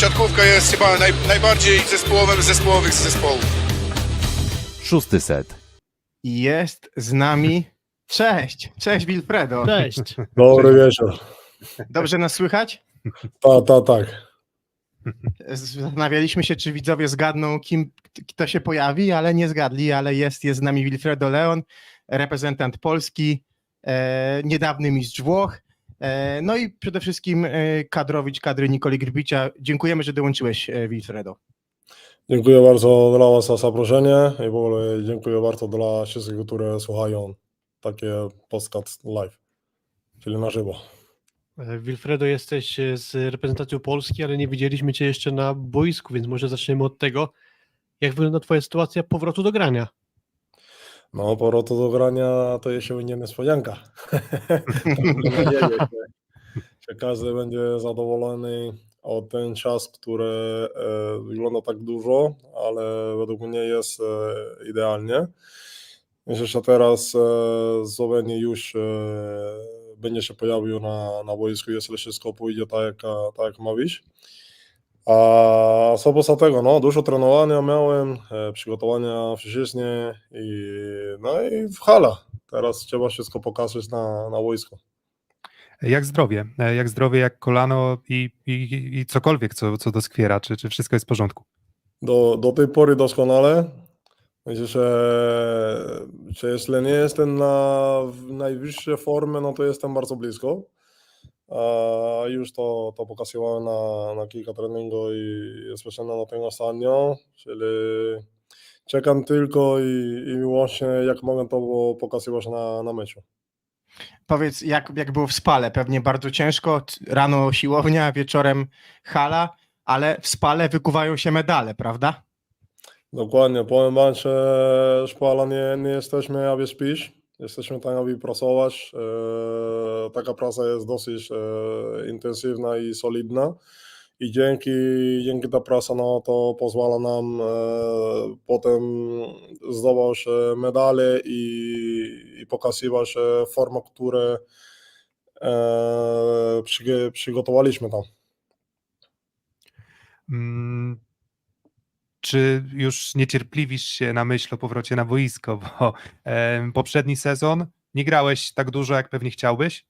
siatkówka jest chyba naj, najbardziej zespołowym z zespołowych zespołów. Szósty set. Jest z nami. Cześć, cześć Wilfredo. Cześć. Dobry wieczór. Dobrze nas słychać? Tak, tak, tak. Zastanawialiśmy się, czy widzowie zgadną, kim kto się pojawi, ale nie zgadli, ale jest, jest z nami Wilfredo Leon, reprezentant Polski, e, niedawny mistrz Włoch, no i przede wszystkim e, kadrowicz kadry Nikoli Grbicia. Dziękujemy, że dołączyłeś, e, Wilfredo. Dziękuję bardzo dla Was za zaproszenie i w ogóle dziękuję bardzo dla wszystkich, które słuchają takie podcast live, czyli na żywo. E, Wilfredo, jesteś e, z reprezentacją Polski, ale nie widzieliśmy Cię jeszcze na boisku, więc może zaczniemy od tego, jak wygląda Twoja sytuacja powrotu do grania. No, powrotu do grania to jeszcze będzie niespodzianka. Że każdy będzie zadowolony o ten czas, który e, wygląda tak dużo, ale według mnie jest e, idealnie. Myślę, że teraz Słowenia już e, będzie się pojawił na, na boisku, jeśli wszystko pójdzie tak, jak, tak jak ma być. A co poza tego, no, dużo trenowania miałem, e, przygotowania fizycznie i no i w hala. Teraz trzeba wszystko pokazać na, na boisku. Jak zdrowie? E, Jak zdrowie, jak kolano i, i, i cokolwiek, co, co doskwiera? Czy, czy wszystko jest w porządku? Do, do tej pory doskonale. Myślę, że, że jeśli nie jestem na najwyższej formie, no to jestem bardzo blisko. A już to, to pokazywałem na, na kilka treningów i specjalnie na tym ostatnio, czyli czekam tylko i, i właśnie jak mogę to pokazywać na, na meczu. Powiedz, jak, jak było w Spale? Pewnie bardzo ciężko, rano siłownia, wieczorem hala, ale w Spale wykuwają się medale, prawda? Dokładnie, powiem Wam, że szpala nie, nie jesteśmy, aby spić, jesteśmy tam, aby pracować. E, taka praca jest dosyć e, intensywna i solidna i dzięki, dzięki ta praca no, to pozwala nam e, potem zdobywać e, medale i, i pokazywać formę, które e, przyg- przygotowaliśmy tam. Mm, Czy już niecierpliwisz się na myśl o powrocie na boisko? Bo em, poprzedni sezon nie grałeś tak dużo, jak pewnie chciałbyś.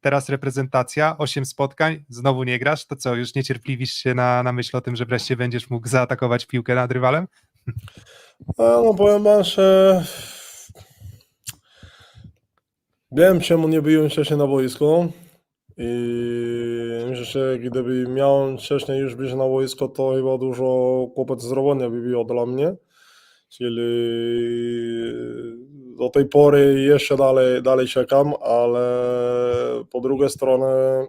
Teraz reprezentacja, 8 spotkań, znowu nie grasz. To co, już niecierpliwisz się na, na myśl o tym, że wreszcie będziesz mógł zaatakować piłkę nad rywalem? A, no powiem wam, że wiem czemu nie byłem wcześniej na boisku i myślę, że gdyby miał wcześniej już być na boisku, to chyba dużo kłopot zdrowotny by było dla mnie, czyli do tej pory jeszcze dalej, dalej czekam, ale po drugiej stronie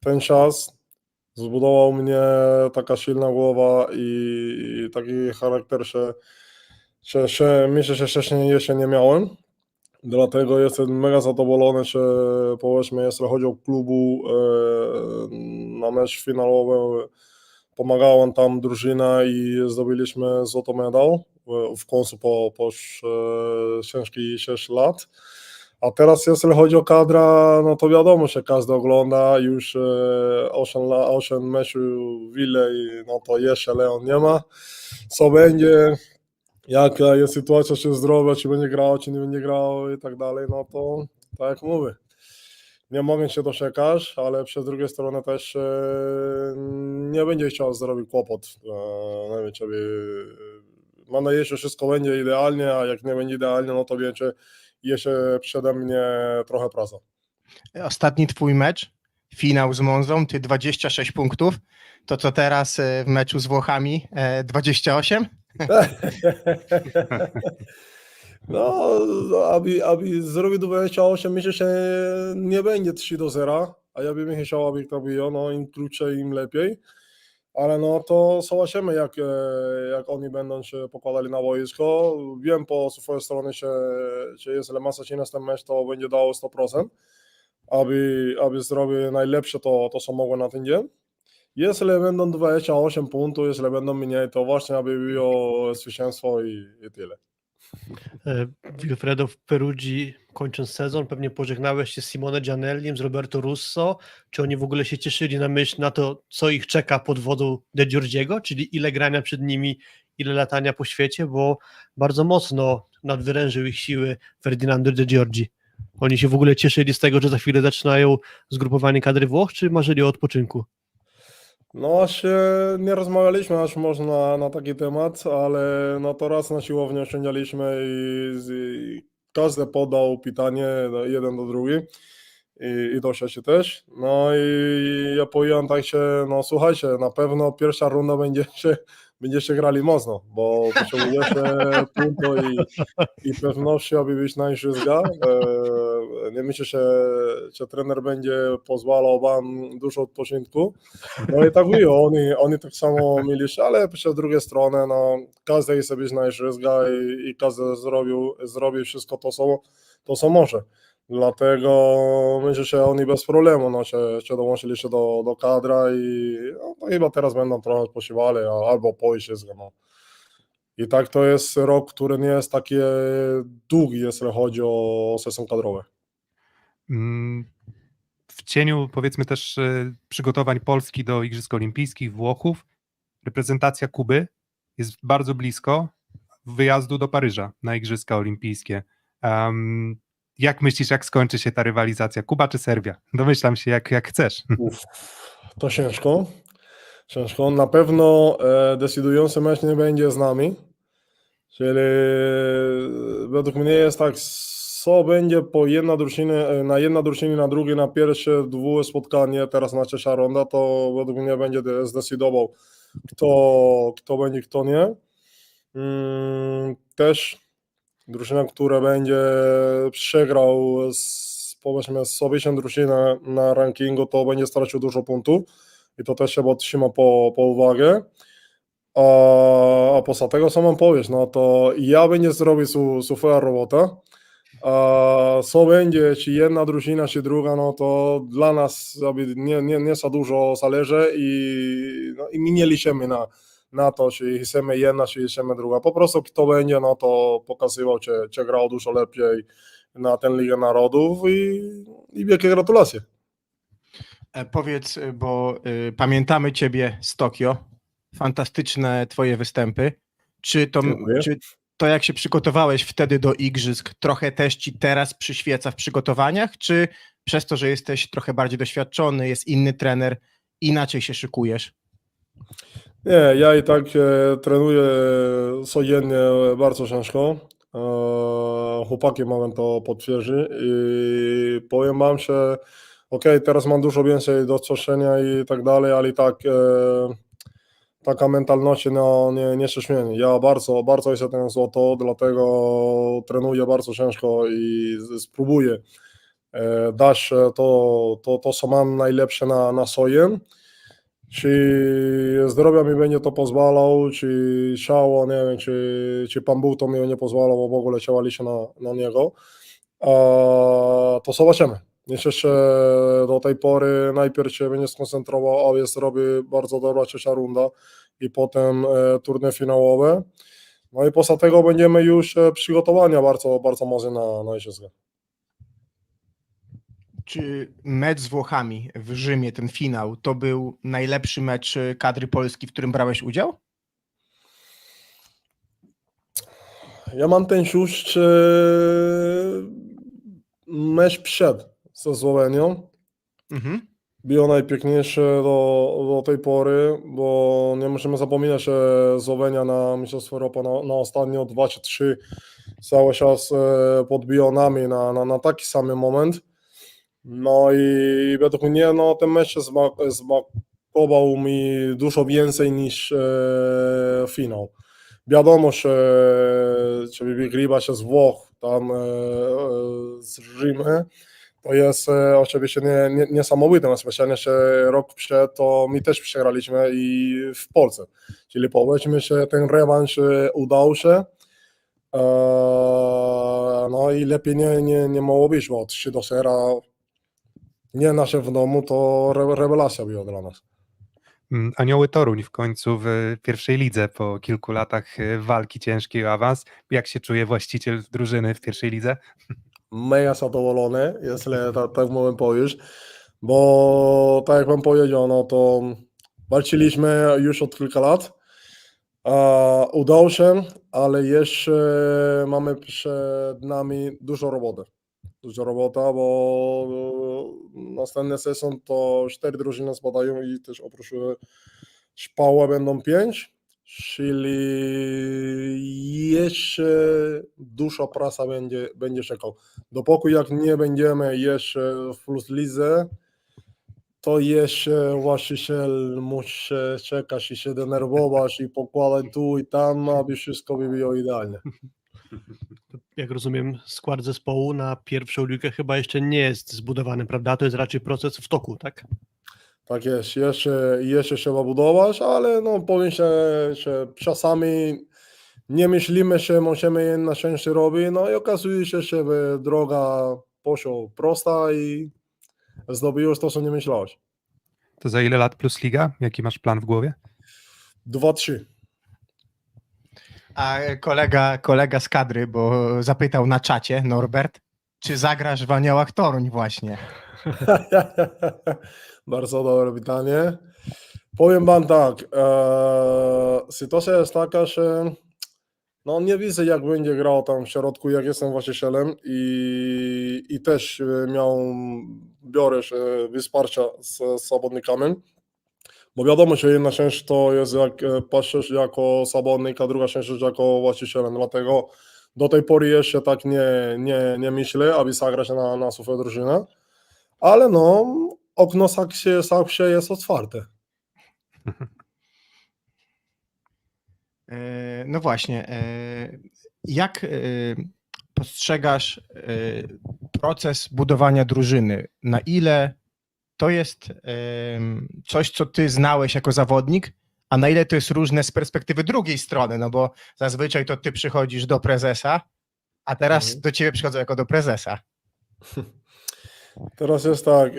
ten czas zbudował mnie taka silna głowa i taki charakter, że że, że myślę, że wcześniej jeszcze nie miałem. Dlatego jestem mega zadowolony, że powiedzmy, jeśli chodzi o klubu e, na mecz finałowy, pomagałem tam drużyna i zdobyliśmy złoty medal w, w końcu po, po e, ciężkich 6 lat. A teraz jeśli chodzi o kadra, no to wiadomo, że każdy ogląda już e, 8, la- 8 meczów w ile i no to jeszcze Leon nie ma. Co będzie, jaka jest sytuacja, czy zdrowia, czy będzie grał, czy nie będzie grał i tak dalej, no to tak jak mówię. Nie mogę się doczekać, ale przez drugiej strony też e, nie będzie chciał zrobić kłopot. E, nie wiem, czy by, mam nadzieję, że wszystko będzie idealnie, a jak nie będzie idealnie, no to wiecie, jeszcze przede mnie trochę praca. Ostatni twój mecz, finał z Monzą, ty 26 punktów, to co teraz e, w meczu z Włochami e, 28? No, aby, aby zrobić 28, myślę, że nie będzie 3 do 0, a ja bym chciał, aby to było, no im krócej, im lepiej. Ale no to zobaczymy, jak, e, jak oni będą się pokładali na boisko. Wiem po swojej stronie, że, że jeśli masa się na ten mecz, to będzie dało 100%, aby, aby zrobić najlepsze to, to, co mogło na ten dzień. Jeśli będą 28 punktów, jeśli będą mniej, to właśnie aby było zwycięstwo i, i tyle. E, Wilfredo w Perugii kończąc sezon, pewnie pożegnałeś się z Simone Gianellim, z Roberto Russo. Czy oni w ogóle się cieszyli na myśl na to, co ich czeka pod wodą De Giorgiego, czyli ile grania przed nimi, ile latania po świecie, bo bardzo mocno nadwyrężył ich siły Ferdinando De Giorgi. Oni się w ogóle cieszyli z tego, że za chwilę zaczynają zgrupowanie kadry Włoch, czy marzyli o odpoczynku? No właśnie nie rozmawialiśmy aż może na, taki temat, ale no to raz na siłownię osiągnęliśmy i, i każdy podał pytanie no, jeden do drugi i, i Dosia się też. No i ja powiedziałem tak się, no słuchajcie, na pewno pierwsza runda będziecie, będziecie grali mocno, bo potrzebujecie punto i, i pewności, aby być na igrzyska. E, nie myślę, że, że trener będzie pozwalał wam dużo odpoczynku. No i tak było, oni, oni tak samo mieli, ale z drugiej strony, no, każdy chce być na igrzyska i, i każdy zrobił, zrobił wszystko to, co, to, co może. Dlatego myślę, że oni bez problemu no, się, się dołączyli się do, do kadra i no, chyba teraz będą trochę odpoczywali albo po igrzyskach. No. I tak to jest rok, który nie jest taki długi, jeśli chodzi o sezon kadrowy. Mm, W cieniu powiedzmy też e, przygotowań Polski do Igrzysk Olimpijskich, Włochów, reprezentacja Kuby jest bardzo blisko wyjazdu do Paryża na Igrzyska Olimpijskie. Em, jak myślisz, jak skończy się ta rywalizacja? Kuba czy Serbia? Domyślam się, jak, jak chcesz. Uf, to ciężko. Ciężko. Na pewno e, decydujący mecz nie będzie z nami. Czyli e, według mnie jest tak, co będzie po jedna drużyna, e, na jedna drużyna, na drugie, na pierwsze dwu spotkanie, teraz na trzecia ronda, to według mnie będzie de- zdecydował, kto, kto będzie, kto nie. Mm, Też drużyna, która będzie przegrał z, powiedzmy się drużynę na rankingu, to będzie stracił dużo punktów i to też trzeba trzymać po, po uwagę. A, a poza tego, co mam powiedzieć, no to ja będę zrobił su, super robota. A co będzie, czy jedna drużyna, czy druga, no to dla nas nie, nie, nie za dużo zależy i, no, i nie liczymy na, na to, czy chcemy jedna, czy chcemy druga. Po prostu kto będzie, no to pokazywał, czy, czy grał dużo lepiej na tę Ligę Narodów i, i wielkie gratulacje. E, Powiedz, bo y, pamiętamy Ciebie z Tokio. Fantastyczne Twoje występy. Czy to, czy to, jak się przygotowałeś wtedy do igrzysk, trochę też Ci teraz przyświeca w przygotowaniach? Czy przez to, że jesteś trochę bardziej doświadczony, jest inny trener, inaczej się szykujesz? Nie, ja i tak e, trenuję codziennie bardzo ciężko. E, chłopaki mogą to potwierdzić i powiem wam, że ok, teraz mam dużo więcej doświadczenia i tak dalej, ale i tak e, taka mentalność no, nie, nie się zmieni. Ja bardzo, bardzo chcę ten złoto, dlatego trenuję bardzo ciężko i spróbuję e, dać e, to, to, to, co mam najlepsze na, na soję. Czy zdrowia mi będzie to pozwalał, czy ciało, nie wiem, czy, czy Pan Bóg to mi nie pozwalał, bo w ogóle działali się na, na niego. A, to zobaczymy. Jeszcze do tej pory najpierw się będzie skoncentrował, a jest robi bardzo dobra trzecia runda i potem e, turnie finałowe. No i poza tego będziemy już e, przygotowania bardzo, bardzo mocno na, na igrzyska. Czy mecz z Włochami w Rzymie, ten finał, to był najlepszy mecz kadry Polski, w którym brałeś udział? Ja mam ten e, mecz przed ze Słowenią. Mhm. Było najpiękniejsze do, do tej pory, bo nie możemy zapominać, że Słowenia na Mistrzostwo Europy na, na ostatnio 2 czy 3 cały czas e, podbiją nami na, na, na taki sam moment. No i według mnie no, ten mecz smakował mi dużo więcej niż e, finał. Wiadomo, że żeby wygrywać się z Włoch, tam e, z Rzymy, to jest e, oczywiście nie, nie, niesamowite, no specjalnie, że rok przed to my też przegraliśmy i w Polsce. Czyli powiedzmy, że ten rewanż e, udał się. E, no i lepiej nie, nie, nie mogło być, bo 3 do 0 nie nasze w domu to re, rewelacja była dla nas. Mm, Anioły Toruń w końcu w pierwszej lidze po kilku latach e, walki ciężkiej o awans. Jak się czuje właściciel drużyny w pierwszej lidze? mega zadowolony, jeśli tak, tak mogę powiedzieć, bo tak jak Wam powiedział, no to walczyliśmy już od kilka lat. A, udało się, ale jeszcze mamy przed nami dużo roboty. Dużo robota, bo następny sezon to cztery drużyny spadają i też oprócz Szpała będą pięć, czyli jeszcze duża prasa będzie, będzie czekał. Dopóki jak nie będziemy jeszcze w plus lidze, to jeszcze właściciel musi czekać i się denerwować i pokładać tu i tam, aby wszystko by było idealnie. Jak rozumiem, skład zespołu na pierwszą ligę chyba jeszcze nie jest zbudowany, prawda? To jest raczej proces w toku, tak? Tak jest, jeszcze, jeszcze trzeba budować, ale no powiem się, że czasami nie myślimy, że możemy na szczęście robić, no i okazuje się, że droga poszła prosta i zdobyłeś to, co nie myślałeś. To za ile lat plus liga? Jaki masz plan w głowie? Dwa, trzy. A kolega, kolega z kadry, bo zapytał na czacie, Norbert, czy zagrasz w Aniołach Toruń właśnie? Bardzo dobre pytanie. Powiem wam tak, e, sytuacja jest taka, że no nie widzę jak będzie grał tam w środku, jak jestem właścicielem i, i też miał, biorę wsparcia z, z bo wiadomo, że jedna część to jest jak e, patrzysz jako zawodnik, a druga część jako właścicielem, dlatego do tej pory jeszcze tak nie, nie, nie myślę, aby zagrać na, na swoją drużynę, ale no okno zawsze, zawsze jest otwarte. E, No właśnie, e, jak postrzegasz proces budowania drużyny? Na ile to jest coś, co ty znałeś jako zawodnik, a na ile to jest różne z perspektywy drugiej strony? No bo zazwyczaj to ty przychodzisz do prezesa, a teraz Mhm. do ciebie przychodzą jako do prezesa. Teraz jest tak, e,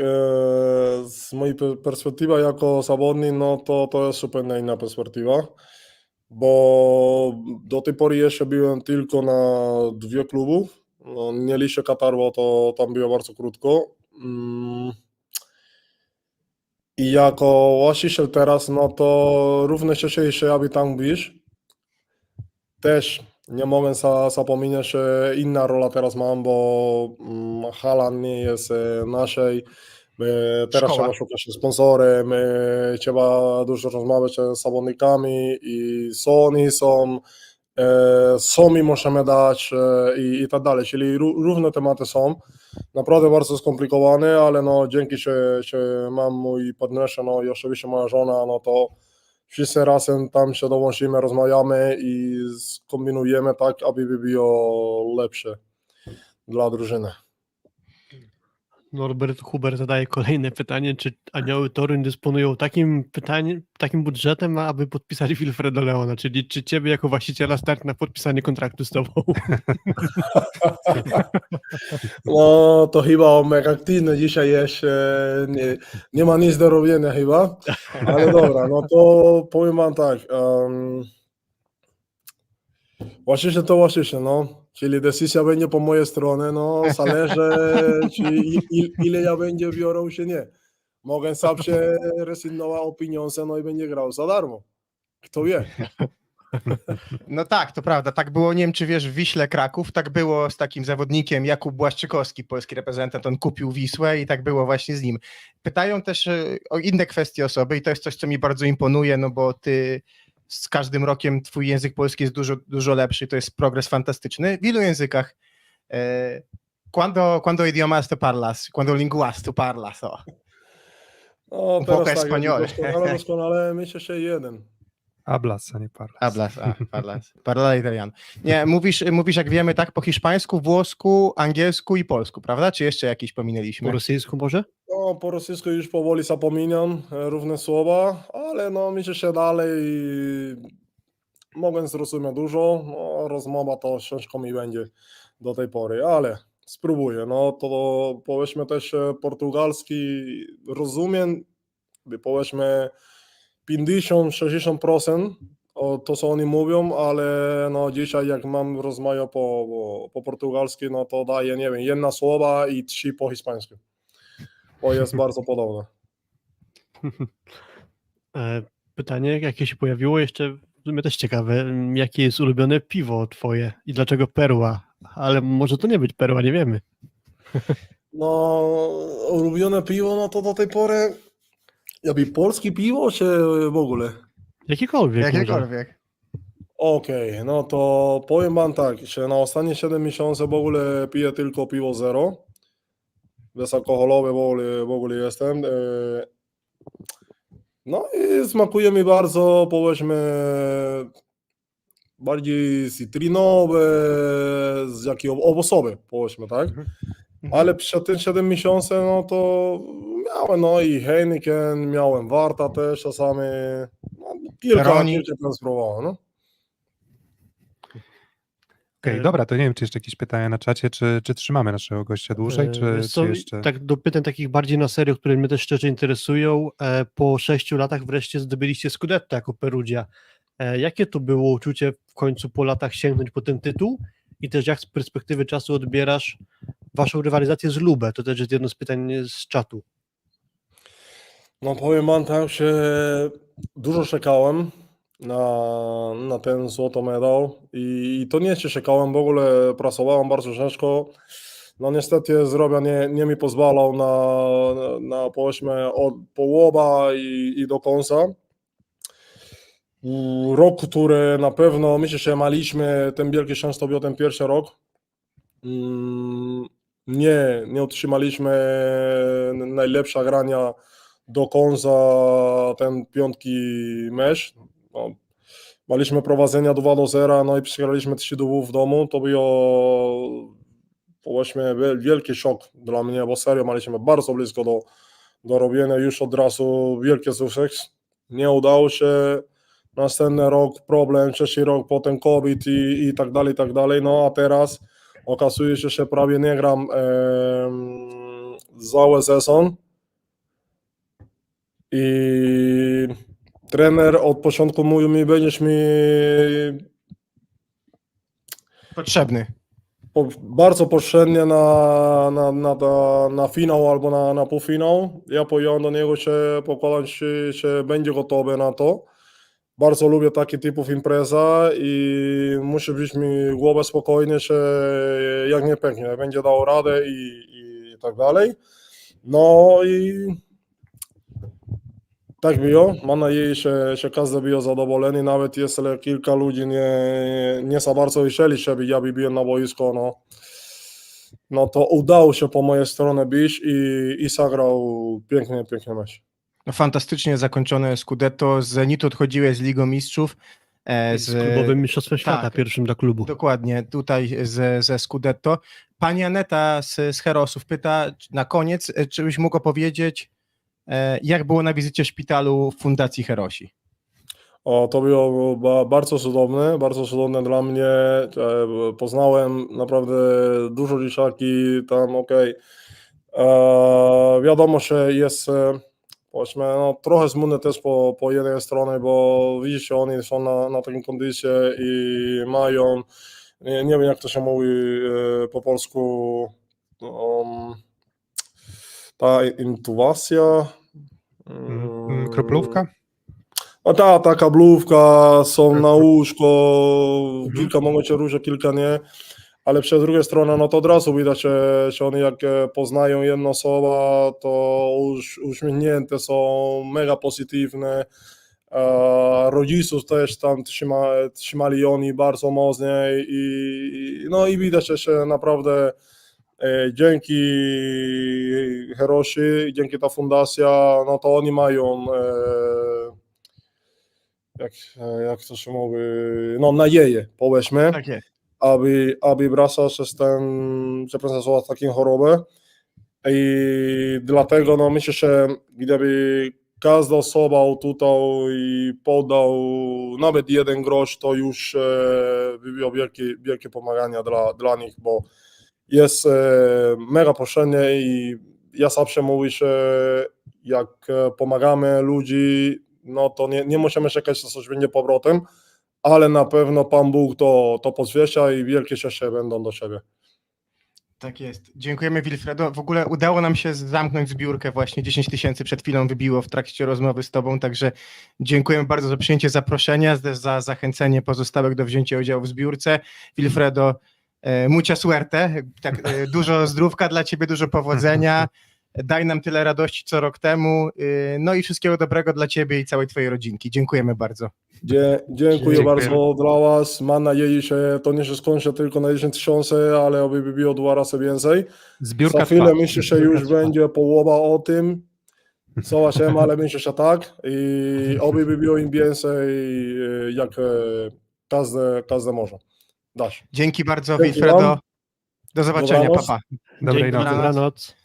z mojej pe- perspektywy jako zawodnik, no to, to jest zupełnie inna perspektywa, bo do tej pory jeszcze byłem tylko na dwie klubów, no, nie liczę Kataru, to tam było bardzo krótko. I jako właściciel teraz, no to równie się się, aby tam być. Też nie mogę za, zapominać, że inna rola teraz mam, bo mm, hala nie jest e, naszej. My teraz Szkoła. trzeba szukać sponsorem, e, trzeba dużo rozmawiać z zawodnikami i co oni są, e, co mi możemy dać e, i, i tak dalej. Czyli ró- różne tematy są. Naprawdę bardzo skomplikowane, ale no dzięki, że, że mam mój partnerze, no i oczywiście moja żona, no to wszyscy razem tam się dołączymy, rozmawiamy i skombinujemy tak, aby by było lepsze dla drużyny. Norbert Huber zadaje kolejne pytanie, czy Anioły Toruń dysponują takim pytaniem, takim budżetem, aby podpisać Wilfredo Leona, czyli czy ciebie jako właściciela stać na podpisanie kontraktu z tobą? No to chyba Omek aktywny dzisiaj jest, e, nie, nie ma nic do robienia chyba, ale dobra, no to powiem wam tak, um, właściciel to właściciel, no, czyli decyzja będzie po mojej stronie, no zależy czy ile ja będzie biorą czy nie. Mogę zawsze rezygnować o pieniądze, no i będzie grał za darmo. Kto wie? No tak, to prawda. Tak było, nie wiem czy wiesz, w Wiśle Kraków, tak było z takim zawodnikiem Jakub Błaszczykowski, polski reprezentant, on kupił Wisłę i tak było właśnie z nim. Pytają też e, o inne kwestie osoby i to jest coś, co mi bardzo imponuje, no bo ty z każdym rokiem twój język polski jest dużo, dużo lepszy, to jest progres fantastyczny. W ilu językach? E, Quando, quando idiomas tu parlas? Quando linguas tu parlas? O. No Un poco tak, español. doskonale, doskonale, myślę, że jeden. Ablas, a nie Parlas. Hablas, a, parlas, parla italiano. Nie, mówisz, mówisz, jak wiemy, tak po hiszpańsku, włosku, angielsku i polsku, prawda? Czy jeszcze jakiś Po pominęliśmy? rosyjsku może? Po rosyjsku już powoli zapominam e, równe słowa, ale no myślę, że dalej mogę zrozumieć dużo. No, rozmowa to ciężko mi będzie do tej pory, ale spróbuję. No to powiedzmy też e, portugalski rozumiem, powiedzmy 50-60% o to, co oni mówią, ale no dzisiaj jak mam rozmawiać po, po, po portugalsku, no to daję, nie wiem, jedna słowa i trzy po hiszpańsku. Bo jest bardzo podobne. E, Pytanie, jakie się pojawiło jeszcze, mnie też ciekawe, jakie jest ulubione piwo twoje i dlaczego perła? Ale może to nie być perła, nie wiemy. No, ulubione piwo, no to do tej pory, jakby polskie piwo, czy w ogóle? Jakiekolwiek. może. Jakiekolwiek. Okej, no to powiem wam tak, że na ostatnie 7 miesięcy w ogóle piję tylko piwo zero. Bezalkoholowe w ogóle, w ogóle jestem. e, No i smakuje mi bardzo, powiedzmy, bardziej cytrynowe, z jakie owocowe, powiedzmy, tak? Ale przez te 7 miesięcy, no to miałem, no i Heineken, miałem Warta też czasami, no, kilka, kilka tam spróbowałem, no. Okej, E, dobra, to nie wiem, czy jeszcze jakieś pytania na czacie, czy, czy trzymamy naszego gościa dłużej, E, czy, wiesz czy co, jeszcze... Tak do pytań takich bardziej na serio, które mnie też szczerze interesują, e, po sześciu latach wreszcie zdobyliście Scudetto jako Perugia. Jakie to było uczucie w końcu po latach sięgnąć po ten tytuł i też jak z perspektywy czasu odbierasz waszą rywalizację z Lubę? To też jest jedno z pytań z czatu. No powiem wam tak, że dużo czekałem na, na ten złoty medal i, i to nie czekałem, w ogóle pracowałem bardzo ciężko. No niestety zdrowia nie, nie mi pozwalał na, na, powiedzmy od połowa i, i do końca. Rok, który na pewno myślę, że maliśmy ten wielki szans, to był ten pierwszy rok. Mm, Nie, nie otrzymaliśmy najlepsza grania do końca ten piątki mecz. No, maliśmy prowadzenia 2 do 0, no i przegraliśmy 3 do 2 w domu. To było wiel- wielki szok dla mnie, bo serio maliśmy bardzo blisko do, do robienia już od razu wielki sukces. Nie udało się. Następny rok problem, trzeci rok potem COVID i, i tak dalej, i tak dalej. No a teraz okazuje się, że prawie nie gram em, cały sezon. I trener od początku mówił mi, będziesz mi Potrzebny. po, bardzo potrzebny na, na, na, na, na finał albo na, na półfinał. Ja powiedziałem do niego, że pokładam się, że będzie gotowy na to. Bardzo lubię taki typów impreza i musi być mi głowę spokojnie, że jak nie pęknie, będzie dał radę i, i tak dalej. No i tak było. Mam nadzieję, że, że każdy był zadowolony, nawet jeśli kilka ludzi nie, nie za bardzo chcieli, żeby ja byłem na boisku, no, no to udało się po mojej stronie być i, i zagrał pięknie, pięknie mecz. No, Fantastycznie zakończone Scudetto. Z Zenitu odchodziłeś z Ligą Mistrzów. e, Z klubowym mistrzostwem świata, tak. pierwszym dla klubu. Dokładnie, tutaj ze, ze Scudetto. Pani Aneta z, z Herosów pyta na koniec, e, czy byś mógł opowiedzieć, jak było na wizycie szpitalu w Fundacji Herosi? O, to było ba, bardzo cudowne, bardzo cudowne dla mnie. E, Poznałem naprawdę dużo dzieciaki tam, okej. E, Wiadomo, że jest e, powiedzmy, no, trochę smutne też po, po jednej stronie, bo widzicie, oni są na, na takim kondycji i mają, nie, nie wiem jak to się mówi e, po polsku, um, ta intubacja. Mm, mm, Kroplówka? No ta, ta kablówka, są na łóżko, Mhm. kilka mogą cię różne, kilka nie, ale przez drugiej strony, no to od razu widać, że, oni jak e, poznają jedną osobę, to już uśmiechnięte są, mega pozytywne, rodziców też tam trzyma, trzymali oni bardzo mocno i, i, no i widać, że naprawdę dzięki Herosi, dzięki ta fundacja, no to oni mają e, jak, jak to się mówi, no nadzieję, powiedzmy, Tak aby, aby wracać przez ten, przepraszam słowa, taką chorobę. I dlatego no myślę, że gdyby każda osoba tutaj podał nawet jeden grosz, to już e, by było wielkie, wielkie pomagania dla, dla nich, bo jest e, mega potrzebne i ja zawsze mówię, że jak e, pomagamy ludzi, no to nie, nie musimy czekać, co coś będzie powrotem, ale na pewno Pan Bóg to, to pozwiesia i wielkie szczęście będą do siebie. Tak jest. Dziękujemy Wilfredo. W ogóle udało nam się zamknąć zbiórkę właśnie 10 tysięcy przed chwilą wybiło w trakcie rozmowy z tobą, także dziękujemy bardzo za przyjęcie zaproszenia, za- za zachęcenie pozostałych do wzięcia udziału w zbiórce. Wilfredo, e, mucha suerte, tak, e, dużo zdrówka dla ciebie, dużo powodzenia, daj nam tyle radości co rok temu, e, no i wszystkiego dobrego dla ciebie i całej twojej rodzinki. Dziękujemy bardzo. Dzie, dziękuję Dziękuję. bardzo dla Was. Mam nadzieję, że to nie się skończy tylko na 10 tysięcy, ale oby by było dwa razy więcej. Zbiórka Za chwilę trwa. myślę, że już trwa. będzie połowa o tym. Zobaczymy, ale myślę, że tak. I oby by było im więcej, jak każde, każde może. Dasz. Dzięki bardzo Dzięki Wilfredo. wam. Do zobaczenia, Dobranoc. papa. Dobrej Dzięki, nocy. Dobranoc.